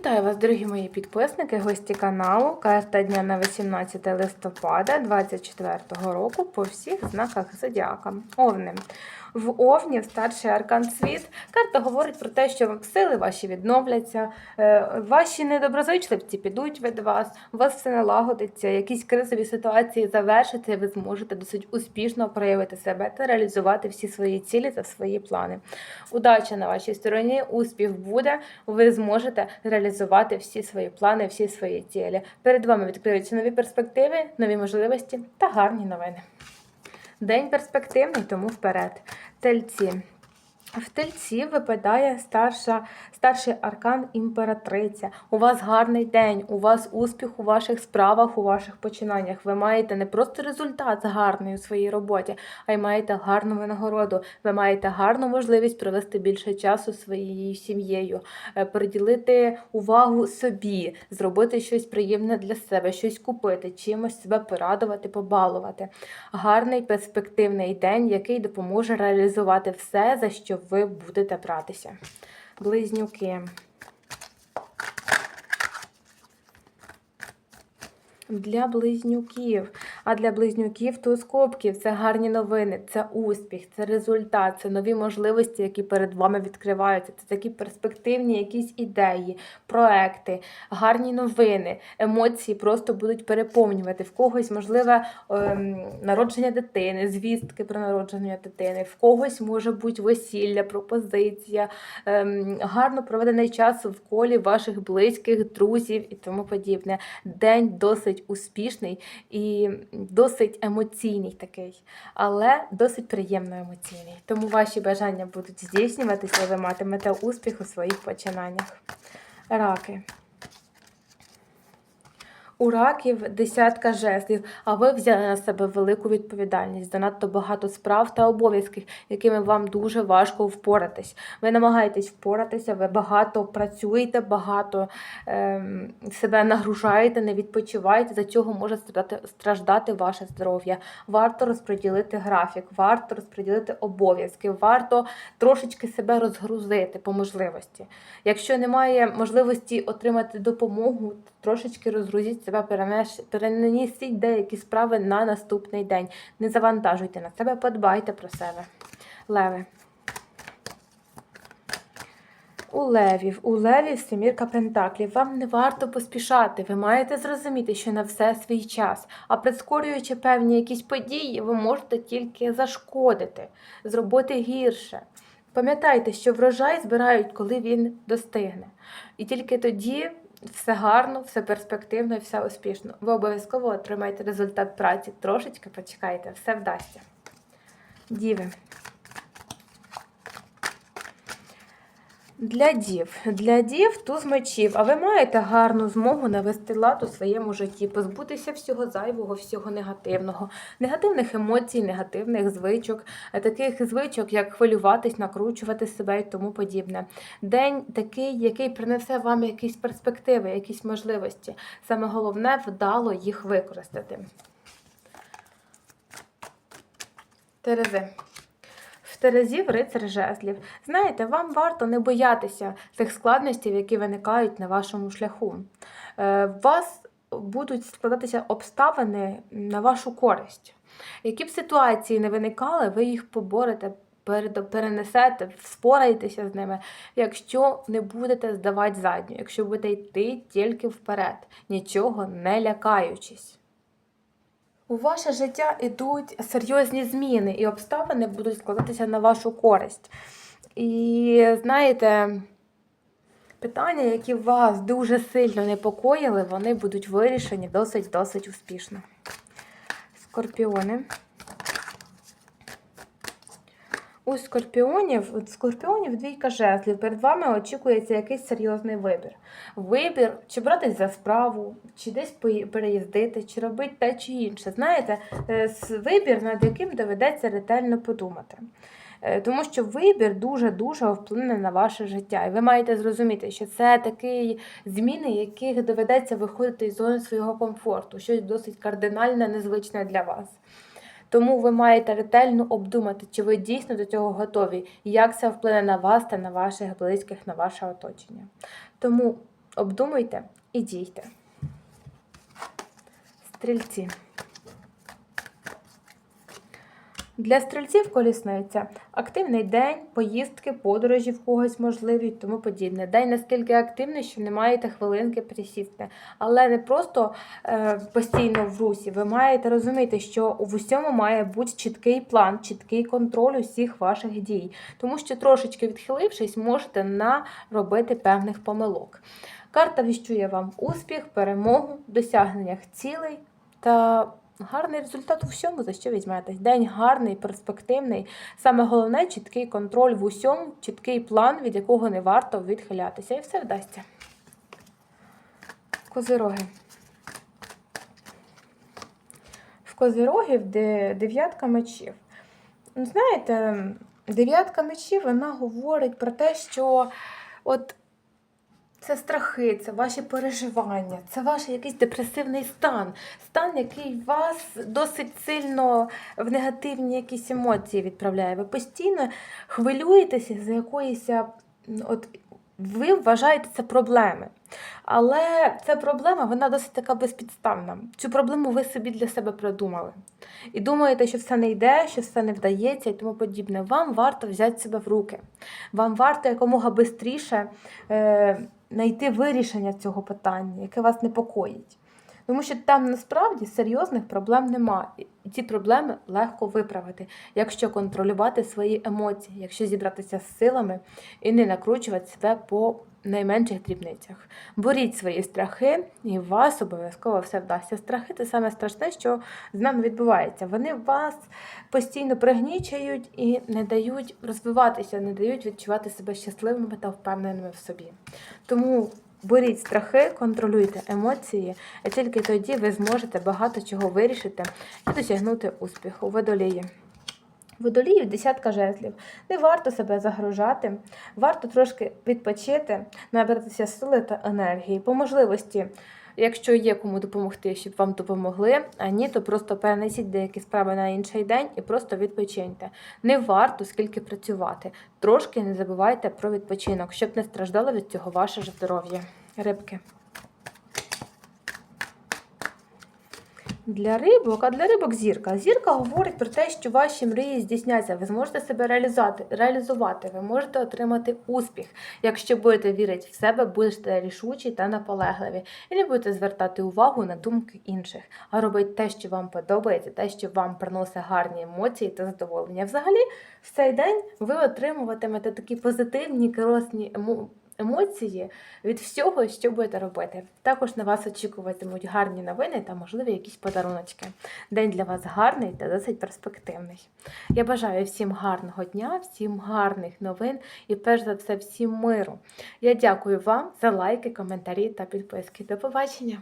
Вітаю вас, дорогі мої підписники, гості каналу. Карта дня на 18 листопада 2024 року по всіх знаках зодіака. Овни. В Овні, старший аркан світ, карта говорить про те, що сили ваші відновляться, е, ваші недоброзичливці підуть від вас, у вас все налагодиться, якісь кризові ситуації завершаться, і ви зможете досить успішно проявити себе та реалізувати всі свої цілі та свої плани. Удача на вашій стороні, успіх буде, ви зможете реалізувати всі свої плани, всі свої цілі. Перед вами відкриються нові перспективи, нові можливості та гарні новини. День перспективний, тому вперед. Тельці. В тельці випадає старша, старший аркан імператриця. У вас гарний день, у вас успіх у ваших справах, у ваших починаннях. Ви маєте не просто результат гарний у своїй роботі, а й маєте гарну винагороду. Ви маєте гарну можливість провести більше часу своєю сім'єю, е, приділити увагу собі, зробити щось приємне для себе, щось купити, чимось себе порадувати, побалувати. Гарний перспективний день, який допоможе реалізувати все, за що ви будете братися. Близнюки. Для близнюків. А для близнюків туз кубків це гарні новини, це успіх, це результат, це нові можливості, які перед вами відкриваються. Це такі перспективні якісь ідеї, проекти, гарні новини, емоції просто будуть переповнювати. В когось, можливе, ем, народження дитини, звістки про народження дитини, в когось може бути весілля, пропозиція, ем, гарно проведений час в колі ваших близьких, друзів і тому подібне. День досить успішний і досить емоційний такий, але досить приємно емоційний. Тому ваші бажання будуть здійснюватися, ви матимете успіх у своїх починаннях. Раки. У раків десятка жезлів, а ви взяли на себе велику відповідальність, занадто багато справ та обов'язків, якими вам дуже важко впоратись. Ви намагаєтесь впоратися, ви багато працюєте, багато ем, себе нагружаєте, не відпочиваєте. За цього може страждати, страждати ваше здоров'я. Варто розподілити графік, варто розподілити обов'язки, варто трошечки себе розгрузити по можливості. Якщо немає можливості отримати допомогу, трошечки розгрузіть себе, перенес- перенесіть деякі справи на наступний день. Не завантажуйте на себе, подбайте про себе. Леви. У левів, у левів семірка пентаклів. Вам не варто поспішати. Ви маєте зрозуміти, що на все свій час. А прискорюючи певні якісь події, ви можете тільки зашкодити, зробити гірше. Пам'ятайте, що врожай збирають, коли він достигне. І тільки тоді все гарно, все перспективно і все успішно. Ви обов'язково отримаєте результат праці. Трошечки почекайте, все вдасться. Діви. Для дів. Для дів туз мечів, а ви маєте гарну змогу навести лад у своєму житті, позбутися всього зайвого, всього негативного, негативних емоцій, негативних звичок, таких звичок, як хвилюватись, накручувати себе і тому подібне. День такий, який принесе вам якісь перспективи, якісь можливості. Саме головне вдало їх використати. Терези. В рицар жезлів. Знаєте, вам варто не боятися тих складностей, які виникають на вашому шляху. Е, вас будуть складатися обставини на вашу користь. Які б ситуації не виникали, ви їх поборете, перенесете, вспораєтеся з ними, якщо не будете здавати задню, якщо будете йти тільки вперед, нічого не лякаючись. У ваше життя йдуть серйозні зміни, і обставини будуть складатися на вашу користь. І знаєте, питання, які вас дуже сильно непокоїли, вони будуть вирішені досить-досить успішно. Скорпіони. У скорпіонів, у скорпіонів двійка жезлів. Перед вами очікується якийсь серйозний вибір. Вибір, чи братись за справу, чи десь переїздити, чи робити те чи інше. Знаєте, е, вибір, над яким доведеться ретельно подумати. Е, Тому що вибір дуже-дуже вплине на ваше життя. І ви маєте зрозуміти, що це такі зміни, яких доведеться виходити із зони свого комфорту, щось досить кардинальне, незвичне для вас. Тому ви маєте ретельно обдумати, чи ви дійсно до цього готові, і як це вплине на вас та на ваших близьких, на ваше оточення. Тому Обдумуйте і дійте. Стрільці. Для стрільців колісниця активний день, поїздки, подорожі в когось можливі і тому подібне. День наскільки активний, що не маєте хвилинки присісти. Але не просто е, постійно в русі. Ви маєте розуміти, що в усьому має бути чіткий план, чіткий контроль усіх ваших дій. Тому що трошечки відхилившись, можете наробити певних помилок. Карта віщує вам успіх, перемогу, досягненнях цілей та гарний результат у всьому, за що візьметесь. День гарний, перспективний. Саме головне чіткий контроль в усьому, чіткий план, від якого не варто відхилятися. І все вдасться. Козироги. В козирогів де дев'ятка мечів. Ну, Знаєте, дев'ятка мечів вона говорить про те, що от це страхи, це ваші переживання, це ваш якийсь депресивний стан, стан, який вас досить сильно в негативні якісь емоції відправляє. Ви постійно хвилюєтеся за якоїсь, от ви вважаєте це проблеми. Але ця проблема вона досить така безпідставна. Цю проблему ви собі для себе придумали. І думаєте, що все не йде, що все не вдається і тому подібне. Вам варто взяти себе в руки. Вам варто якомога швидше знайти вирішення цього питання, яке вас непокоїть. Тому що там насправді серйозних проблем немає. І ці проблеми легко виправити, якщо контролювати свої емоції, якщо зібратися з силами і не накручувати себе по найменших дрібницях. Боріть свої страхи, і у вас обов'язково все вдасться. Страхи це саме страшне, що з нами відбувається. Вони вас постійно пригнічують і не дають розвиватися, не дають відчувати себе щасливими та впевненими в собі. Тому боріть страхи, контролюйте емоції, і тільки тоді ви зможете багато чого вирішити і досягнути успіху. Водолії. Водоліїв десятка жезлів. Не варто себе загружати, варто трошки відпочити, набратися сили та енергії. По можливості, якщо є кому допомогти, щоб вам допомогли, а ні, то просто перенесіть деякі справи на інший день і просто відпочиньте. Не варто скільки працювати. Трошки не забувайте про відпочинок, щоб не страждало від цього ваше здоров'я. Рибки. Для рибок, а для рибок зірка. Зірка говорить про те, що ваші мрії здійсняться. Ви зможете себе реалізувати, реалізувати, ви можете отримати успіх. Якщо будете вірити в себе, будете рішучі та наполегливі. І не будете звертати увагу на думки інших, а робити те, що вам подобається, те, що вам приносить гарні емоції та задоволення. Взагалі, в цей день ви отримуватимете такі позитивні, корисні емо- емоції від всього, що будете робити. Також на вас очікуватимуть гарні новини та, можливі, якісь подаруночки. День для вас гарний та досить перспективний. Я бажаю всім гарного дня, всім гарних новин і, перш за все, всім миру. Я дякую вам за лайки, коментарі та підписки. До побачення!